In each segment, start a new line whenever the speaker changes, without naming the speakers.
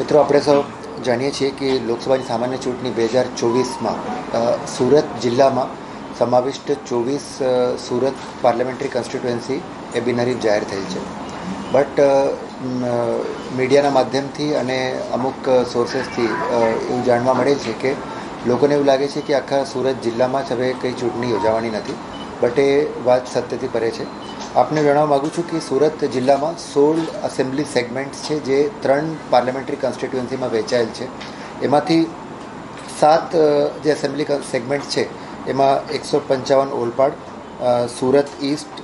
મિત્રો, આપણે સૌ જાણીએ છીએ કે લોકસભાની સામાન્ય ચૂંટણી બે હજાર ચોવીસમાં સુરત જિલ્લામાં સમાવિષ્ટ ચોવીસ સુરત પાર્લામેન્ટરી કોન્સ્ટિટ્યુએન્સી એ બિનહરીફ જાહેર થઈ છે. બટ મીડિયાના માધ્યમથી અને અમુક સોર્સેસથી એવું જાણવા મળે છે કે લોકોને એવું લાગે છે કે આખા સુરત જિલ્લામાં જ હવે કંઈ ચૂંટણી યોજાવાની નથી. બટ એ વાત સત્યથી પરે છે. આપને જણાવવા માગું છું કે સુરત જિલ્લામાં સોળ એસેમ્બલી સેગમેન્ટ્સ છે, જે ત્રણ પાર્લામેન્ટરી કોન્સ્ટિટ્યુઅન્સીમાં વહેંચાયેલ છે. એમાંથી સાત જે એસેમ્બલી સેગમેન્ટ છે, એમાં એકસો પંચાવન ઓલપાડ સુરત ઈસ્ટ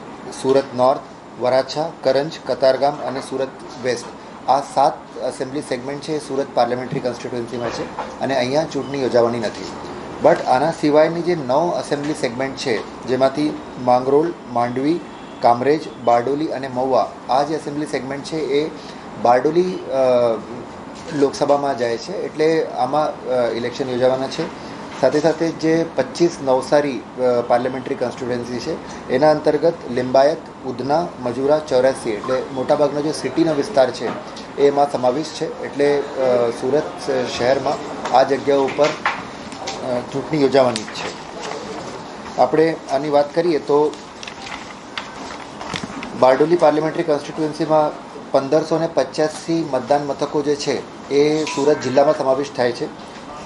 સુરત નોર્થ વરાછા, કરંજ, કતારગામ અને સુરત વેસ્ટ આ સાત એસેમ્બલી સેગમેન્ટ છે, એ સુરત પાર્લામેન્ટરી કોન્સ્ટિટ્યુઅન્સીમાં છે અને અહીંયા ચૂંટણી યોજાવાની નથી. બટ આના સિવાયની જે નવ એસેમ્બલી સેગમેન્ટ છે, જેમાંથી માંગરોળ માંડવી કામરેજ, બારડોલી અને મહુવા. આ જે એસેમ્બલી સેગમેન્ટ છે એ બારડોલી લોકસભામાં જાય છે, એટલે આમાં ઇલેક્શન યોજાવાના છે. સાથે સાથે જે પચીસ નવસારી પાર્લામેન્ટરી કોન્સ્ટિટ્યુએન્સી છે, એના અંતર્ગત લિંબાયત, ઉધના, મજુરા, ચોર્યાસી, એટલે મોટાભાગનો જે સિટીનો વિસ્તાર છે, એમાં સમાવેશ છે. એટલે સુરત શહેરમાં આ જગ્યાઓ ઉપર ચૂંટણી યોજાવાની છે. આપણે આની વાત કરીએ તો બારડોલી પાર્લિમેન્ટરી કોન્સ્ટિટ્યુએન્સીમાં પંદરસો ને પચાસી મતદાન મથકો જે છે એ સુરત જિલ્લામાં સમાવેશ થાય છે.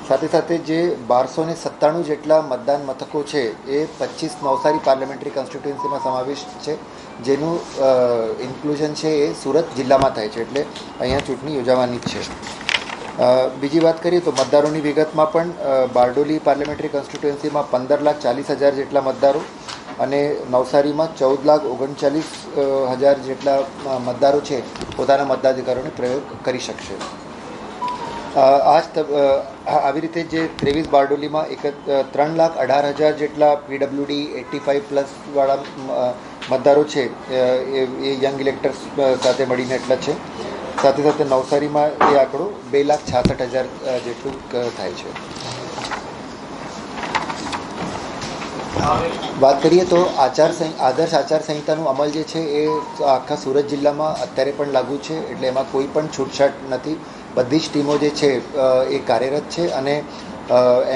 સાથે સાથે જે બારસો ને સત્તાણું જેટલા મતદાન મથકો છે એ પચીસ નવસારી પાર્લામેન્ટરી કોન્સ્ટિટ્યુએન્સીમાં સમાવેશ છે. જેનું ઇન્ક્લુઝન છે એ સુરત જિલ્લામાં થાય છે એટલે અહીંયા ચૂંટણી યોજાવાની જ છે. બીજી વાત કરીએ તો મતદારોની વિગતમાં પણ બારડોલી પાર્લામેન્ટરી કોન્સ્ટિટ્યુએન્સીમાં પંદર લાખ ચાલીસ હજાર જેટલા મતદારો અને નવસારીમાં ચૌદ લાખ ઓગણચાલીસ હજાર જેટલા મતદારો છે, પોતાના મતદાધિકારોને પ્રયોગ કરી શકશે. આ, આવી રીતે જે ત્રેવીસ બારડોલીમાં એક ત્રણ લાખ અઢાર હજાર જેટલા પીડબ્લ્યુડી એટી ફાઇવ પ્લસવાળા મતદારો છે એ યંગ ઇલેક્ટર્સ સાથે મળીને એટલા છે. સાથે સાથે નવસારીમાં એ આંકડો બે લાખ છાસઠ હજાર જેટલું થાય છે. વાત કરીએ તો આચાર આદર્શ આચાર સંહિતાનું અમલ જે છે એ આખા સુરત જિલ્લામાં અત્યારે પણ લાગુ છે, એટલે એમાં કોઈ પણ છૂટછાટ નથી. બધી જ ટીમો જે છે એ કાર્યરત છે અને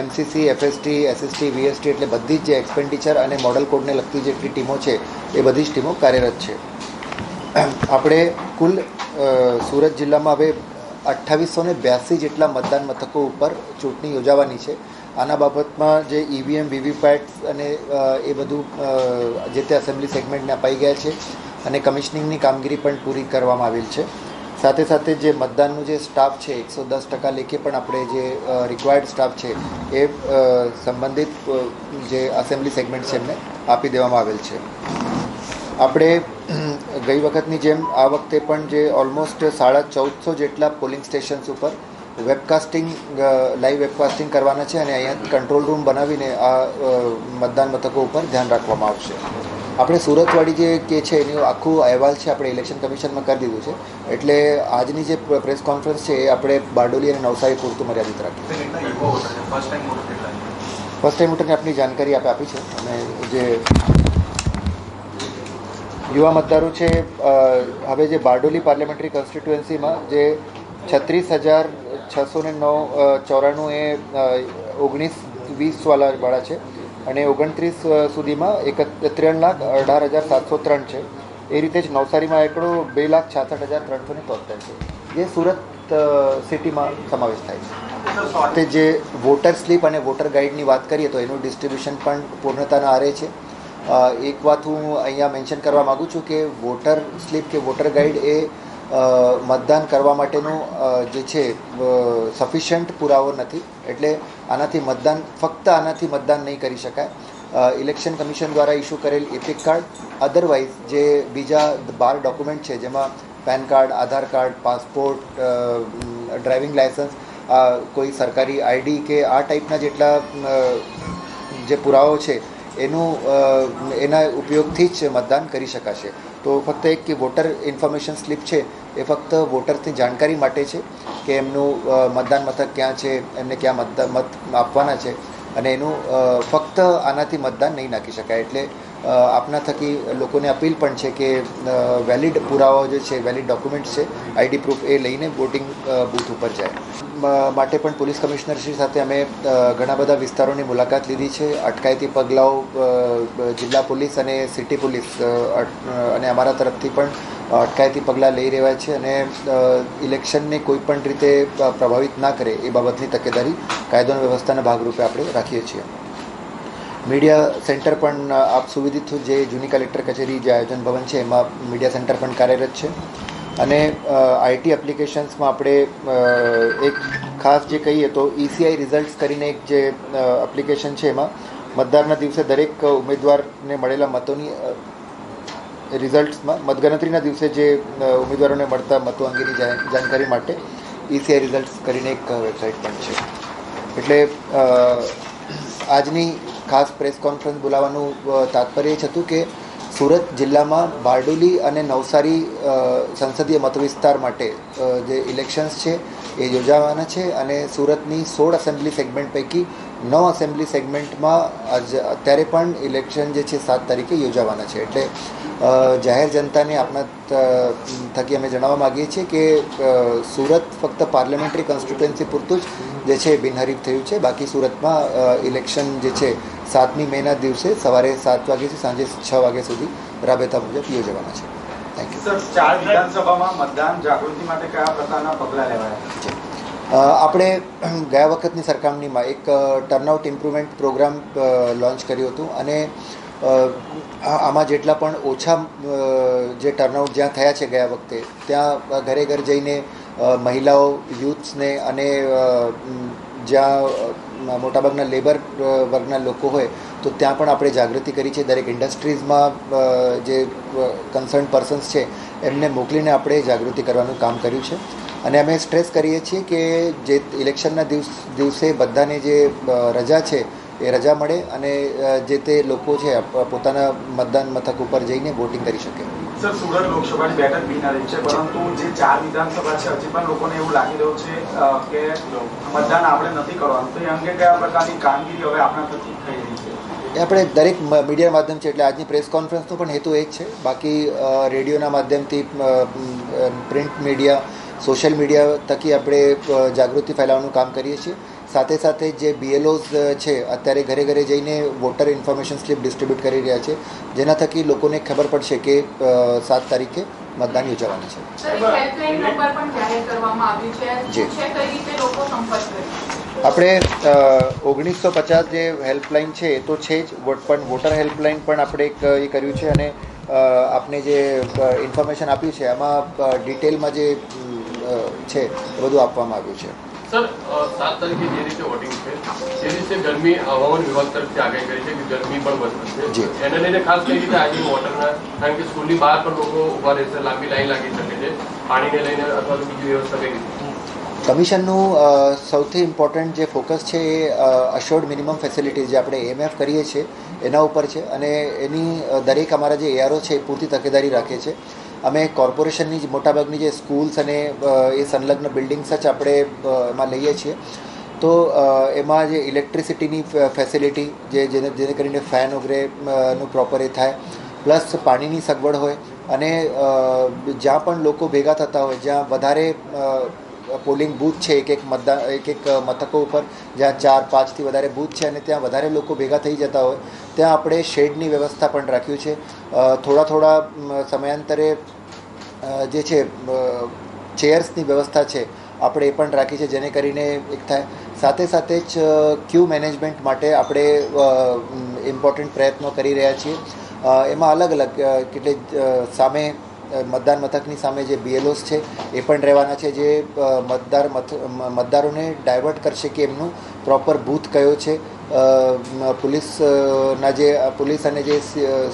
એમસીસી એફએસટી એસએસટી વીએસટી એટલે બધી જ જે એક્સપેન્ડિચર અને મોડલ કોડને લગતી જેટલી ટીમો છે, એ બધી જ ટીમો કાર્યરત છે. આપણે કુલ સુરત જિલ્લામાં હવે અઠ્ઠાવીસો ને બ્યાસી જેટલા મતદાન મથકો ઉપર ચૂંટણી યોજાવાની છે. આના બાબતમાં જે ઈવીએમ વીવીપેટ અને એ બધું જે તે એસેમ્બલી સેગમેન્ટને અપાઈ ગયા છે અને કમિશનિંગની કામગીરી પણ પૂરી કરવામાં આવેલ છે. સાથે સાથે જે મતદાનનું જે સ્ટાફ છે, એકસો દસ ટકા લેખે પણ આપણે જે રિક્વાયર્ડ સ્ટાફ છે, એ સંબંધિત જે એસેમ્બલી સેગમેન્ટ છે એમને આપી દેવામાં આવેલ છે. આપણે ગઈ વખતની જેમ આ વખતે પણ જે ઓલમોસ્ટ સાડા ચૌદસો જેટલા પોલિંગ સ્ટેશન્સ ઉપર વેબકાસ્ટિંગ લાઈવ વેબકાસ્ટિંગ કરવાના છે અને અહીંયા કંટ્રોલ રૂમ બનાવીને આ મતદાન મથકો ઉપર ધ્યાન રાખવામાં આવશે. આપણે સુરતવાળી જે કે છે એનું આખું અહેવાલ છે આપણે ઇલેક્શન કમિશનમાં કરી દીધું છે. એટલે આજની જે પ્રેસ કોન્ફરન્સ છે એ આપણે બારડોલી અને નવસારી પૂરતું મર્યાદિત રાખીએ.
ફર્સ્ટ ટાઈમ
વોટરને આપની જાણકારી આપે આપી છે. અને જે યુવા મતદારો છે હવે જે બારડોલી પાર્લામેન્ટરી કોન્સ્ટિટ્યુએન્સીમાં જે છત્રીસ હજાર છસો ને નવ ચોરાણું એ ઓગણીસ વીસ વાળા છે અને ઓગણત્રીસ સુધીમાં એક ત્રણ લાખ અઢાર હજાર સાતસો ત્રણ છે. એ રીતે જ નવસારીમાં એકડો બે લાખ છાસઠ હજાર ત્રણસો ને તોતેર છે. જે સુરત સિટીમાં સમાવેશ થાય છે. તે જે વોટર સ્લીપ અને વોટર ગાઈડની વાત કરીએ તો એનું ડિસ્ટ્રીબ્યુશન પણ પૂર્ણતાના આરે છે. એક વાત હું અહીંયા મેન્શન કરવા માગું છું કે વોટર સ્લીપ કે વોટર ગાઈડ એ મતદાન કરવા માટેનું જે છે સફિશિયન્ટ પુરાવો નથી. એટલે આનાથી મતદાન, ફક્ત આનાથી મતદાન નહીં કરી શકાય. ઇલેક્શન કમિશન દ્વારા ઇસ્યુ કરેલ એપિક કાર્ડ અધરવાઇઝ જે બીજા બાર ડોક્યુમેન્ટ છે, જેમાં PAN card Aadhaar card passport driving licence કોઈ સરકારી આઈડી કે આ ટાઈપના જેટલા જે પુરાવો છે એનું એના ઉપયોગથી જ મતદાન કરી શકાશે. તો ફક્ત એક કે વોટર ઇન્ફોર્મેશન સ્લિપ છે, એ ફક્ત વોટર્સની જાણકારી માટે છે કે એમનું મતદાન મથક ક્યાં છે, એમને ક્યાં મતદાન મત આપવાના છે અને એનું ફક્ત આનાથી મતદાન નહીં નાખી શકાય. એટલે આપના થકી લોકોને અપીલ પણ છે કે વેલિડ પુરાવાઓ જે છે વેલિડ ડોક્યુમેન્ટ્સ છે આઈડી પ્રૂફ એ લઈને વોટિંગ બૂથ ઉપર જાય. માટે પણ પોલીસ કમિશનરશ્રી સાથે અમે ઘણા બધા વિસ્તારોની મુલાકાત લીધી છે. અટકાયતી પગલાઓ જિલ્લા પોલીસ અને સિટી પોલીસ અને અમારા તરફથી પણ અટકાયતી પગલાં લઈ રહ્યા છે અને ઇલેક્શનને કોઈ પણ રીતે પ્રભાવિત ના કરે એ બાબતની તકેદારી કાયદો અને વ્યવસ્થાના ભાગરૂપે આપણે રાખીએ છીએ. મીડિયા સેન્ટર પણ આપ સુવિધિત જે જૂની કલેક્ટર કચેરી જે આયોજન ભવન છે, એમાં મીડિયા સેન્ટર પણ કાર્યરત છે. અને આઈટી એપ્લિકેશન્સમાં આપણે એક ખાસ જે કહીએ તો ઈસીઆઈ રિઝલ્ટ્સ કરીને એક જે એપ્લિકેશન છે એમાં મતદારના દિવસે દરેક ઉમેદવારને મળેલા મતોની રિઝલ્ટ્સમાં મતગણતરીના દિવસે જે ઉમેદવારોને મળતા મતો અંગેની જાણકારી માટે ઈસીઆઈ રિઝલ્ટ્સ કરીને એક વેબસાઇટ પણ છે. એટલે આજની ખાસ પ્રેસ કોન્ફરન્સ બોલાવવાનું તાત્પર્ય એ જ હતું કે સુરત જિલ્લામાં બારડોલી અને નવસારી સંસદીય મતવિસ્તાર માટે જે ઇલેક્શન્સ છે, એ યોજાવાના છે અને સુરતની સોળ એસેમ્બલી સેગમેન્ટ પૈકી નવ એસેમ્બલી સેગમેન્ટમાં અત્યારે પણ ઇલેક્શન જે છે સાત તારીખે યોજાવાના છે. એટલે જાહેર જનતાને આપણા થકી અમે જણાવવા માગીએ છીએ કે સુરત ફક્ત પાર્લામેન્ટરી કોન્સ્ટિટ્યુએન્સી પૂરતું જ જે છે બિનહરીફ થયું છે. બાકી સુરતમાં ઇલેક્શન જે છે સાતમી મેના દિવસે સવારે સાત વાગ્યાથી સાંજે છ વાગ્યા સુધી રાબેતા મુજબ યોજવાના છે. થેન્ક યુ
સર ચાર વિધાનસભામાં મતદાન જાગૃતિ માટે કયા પ્રકારના પગલાં લેવાયા?
આપણે ગયા વખતની સરખામણીમાં એક ટર્નઆઉટ ઇમ્પ્રુવમેન્ટ પ્રોગ્રામ લોન્ચ કર્યું હતું અને આમાં જેટલા પણ ઓછા જે ટર્નઆઉટ જ્યાં થયા છે ગયા વખતે ત્યાં ઘરે ઘર જઈને મહિલાઓ યુથ્સને અને જ્યાં મોટાભાગના લેબર વર્ગના લોકો હોય, તો ત્યાં પણ આપણે જાગૃતિ કરી છે. દરેક ઇન્ડસ્ટ્રીઝમાં જે કન્સર્ન પર્સન્સ છે, એમને મોકલીને આપણે જાગૃતિ કરવાનું કામ કર્યું છે. અને અમે સ્ટ્રેસ કરીએ છીએ કે જે ઇલેક્શનના દિવસ, દિવસે બધાને જે રજા છે, એ રજા મળે અને જે તે લોકો છે પોતાના મતદાન મથક ઉપર જઈને વોટિંગ કરી શકે.
સર, સુરત લોકસભાની બેઠક બિનહરીફ છે, પરંતુ જે ચાર વિધાનસભા છે, હજી પણ લોકોને એવું લાગી રહ્યું છે કે મતદાન આપણે નથી કરવાનું. તો એ અંગે કયા પ્રકારની કામગીરી હવે આપણા થકી થઈ રહી છે?
આપણે દરેક મીડિયા માધ્યમ છે, એટલે આજની પ્રેસ કોન્ફરન્સનો પણ હેતુ એ જ છે. બાકી રેડિયોના માધ્યમથી પ્રિન્ટ મીડિયા, સોશિયલ મીડિયા થકી આપણે જાગૃતિ ફેલાવવાનું કામ કરીએ છીએ. સાથે સાથે જે બીએલઓઝ છે અત્યારે ઘરે ઘરે જઈને વોટર ઇન્ફોર્મેશન સ્લિપ ડિસ્ટ્રીબ્યુટ કરી રહ્યા છે જેના થકી લોકોને ખબર પડશે કે સાત તારીખે મતદાન યોજાવાનું છે. જી. આપણે ઓગણીસો પચાસ જે હેલ્પલાઇન છે એ તો છે જ વોટ પણ વોટર હેલ્પલાઇન પણ આપણે એક એ કર્યું છે અને આપને જે ઇન્ફોર્મેશન આપ્યું છે એમાં ડિટેલમાં જે છે એ બધું આપવામાં આવ્યું છે.
સર સાત તારીખે જે રીતે વોટિંગ છે તે રીતે ગરમી હવામાન વિભાગ તરફથી આગાહી કરી છે કે ગરમી પણ વધશે. એને લઈને ખાસ કઈ રીતે આજે વોટરના કારણ કે સ્કૂલની બહાર પણ લોકો ઊભા રહેશે લાંબી લાઈન લાગી શકે છે પાણીને લઈને અથવા તો બીજી વ્યવસ્થા કઈ રીતે?
કમિશનનું સૌથી ઇમ્પોર્ટન્ટ જે ફોકસ છે એ અશ્યોર્ડ મિનિમમ ફેસિલિટીઝ જે આપણે એમએફ કરીએ છીએ એના ઉપર છે. અને એની દરેક અમારા જે એઆરઓ છે એ પૂરતી તકેદારી રાખે છે. અમે કોર્પોરેશનની જ મોટાભાગની જે સ્કૂલ્સ અને એ સંલગ્ન બિલ્ડિંગ્સ જ આપણે એમાં લઈએ છીએ. તો એમાં જે ઇલેક્ટ્રિસિટીની ફેસિલિટી જે, જેને જેને કરીને ફેન વગેરે નું પ્રોપર એ થાય, પ્લસ પાણીની સગવડ હોય અને જ્યાં પણ લોકો ભેગા થતા હોય, જ્યાં વધારે પોલિંગ બૂથ છે, એક એક મતદાન એક એક મથકો ઉપર, જ્યાં ચાર, પાંચથી વધારે બૂથ છે અને ત્યાં વધારે લોકો ભેગા થઈ જતા હોય, ત્યાં આપણે શેડની વ્યવસ્થા પણ રાખ્યું છે. થોડા થોડા સમયાંતરે જે છે ચેયર્સની વ્યવસ્થા છે આપણે એ પણ રાખી છે જેને કરીને એક થાય. સાથે સાથે જ ક્યુ મેનેજમેન્ટ માટે આપણે ઇમ્પોર્ટન્ટ પ્રયત્નો કરી રહ્યા છીએ. એમાં અલગ અલગ કેટલે સામે મતદાન મથકની સામે જે બીએલઓસ છે એ પણ રહેવાના છે જે મતદાર મતદારોને ડાયવર્ટ કરશે કે એમનું પ્રોપર બૂથ કયો છે. અ, મ- પોલીસ અ, ના જે પોલીસ અને જે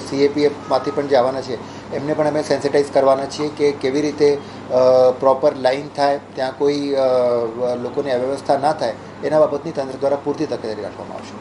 સીએપીએફમાંથી પણ જે આવવાના છે એમને પણ અમે સેન્સિટાઈઝ કરવાના છીએ કે કેવી રીતે પ્રોપર લાઈન થાય, ત્યાં કોઈ લોકોની અવ્યવસ્થા ના થાય, એના બાબતની તંત્ર દ્વારા પૂરતી તકેદારી રાખવામાં આવશે.